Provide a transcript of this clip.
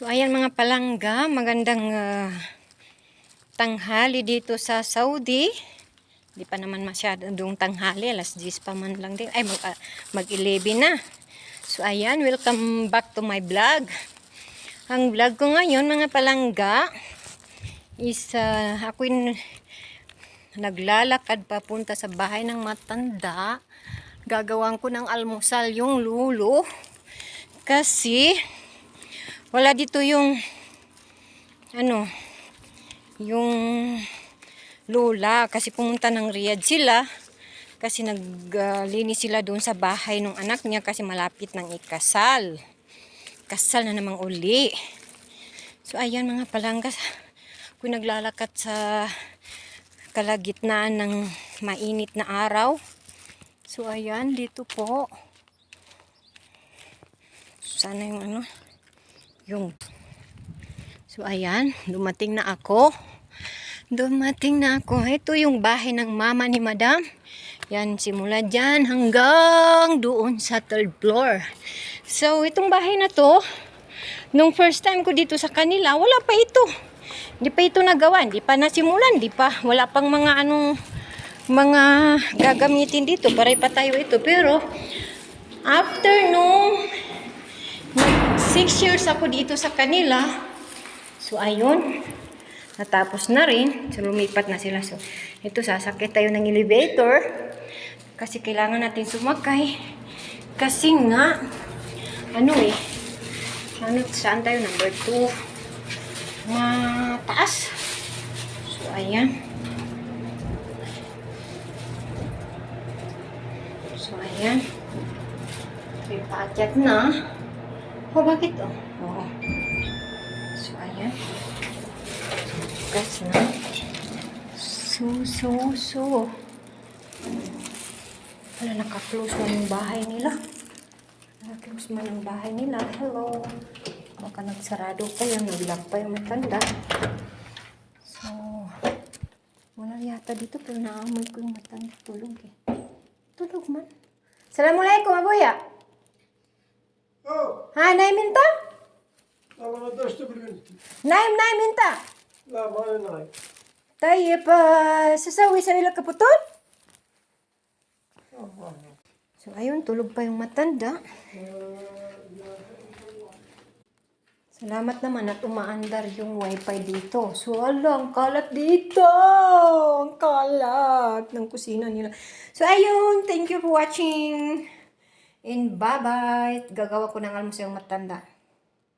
So ayan mga palangga, magandang ah, tanghali dito sa Saudi. Di pa naman masyadong tanghali, alas 10 pa man lang din. Ay, mag, ah, mag-11 na. So ayan, welcome back to my vlog. Ang vlog ko ngayon mga palangga is uh, ako naglalakad papunta sa bahay ng matanda. Gagawan ko ng almusal yung lulo. Kasi wala dito yung ano yung lola. Kasi pumunta ng Riyadh sila. Kasi naglinis sila doon sa bahay ng anak niya kasi malapit ng ikasal. Kasal na namang uli. So ayan mga palanggas kung naglalakad sa kalagitnaan ng mainit na araw. So ayan dito po. Sana yung ano yung so ayan dumating na ako. Dumating na ako. Ito yung bahay ng mama ni madam. Yan simula dyan hanggang doon sa third floor. So itong bahay na to nung first time ko dito sa kanila wala pa ito. Hindi pa ito nagawa hindi pa nasimulan hindi pa. Wala pang mga anong mga gagamitin dito. Para ipatayo ito. Pero after nung 6 years ako dito sa kanila. So, ayun. Natapos na rin. So, lumipat na sila. So, ito, sasakit tayo ng elevator. Kasi kailangan natin sumakay. Kasi nga, ano eh, ano, saan tayo? Number 2. Mataas. So, ayan. So, ayan. So, paakyat na. Oh, bakit oh? Oo. So, ayan. Gas na. So, so, so. Wala, naka-close man yung bahay nila. Naka-close man yung bahay nila. Hello. Baka nagsarado pa yung naglock pa yung matanda. So, wala yata dito pero naamoy ko yung matanda. Tulog eh. Tulog man. Assalamualaikum, abuya. ಹಾಂ ನಾಯಿ ಮಿಂತ ನಾಯಿ ನಾಯಿ ಮಿಂತ Tayo pa, sasawi sa nila kaputon. So, ayun, tulog pa yung matanda. Salamat naman at umaandar yung wifi dito. So, ala, ang kalat dito! Ang kalat ng kusina nila. So, ayun, thank you for watching. And bye-bye. Gagawa ko ng almusal matanda.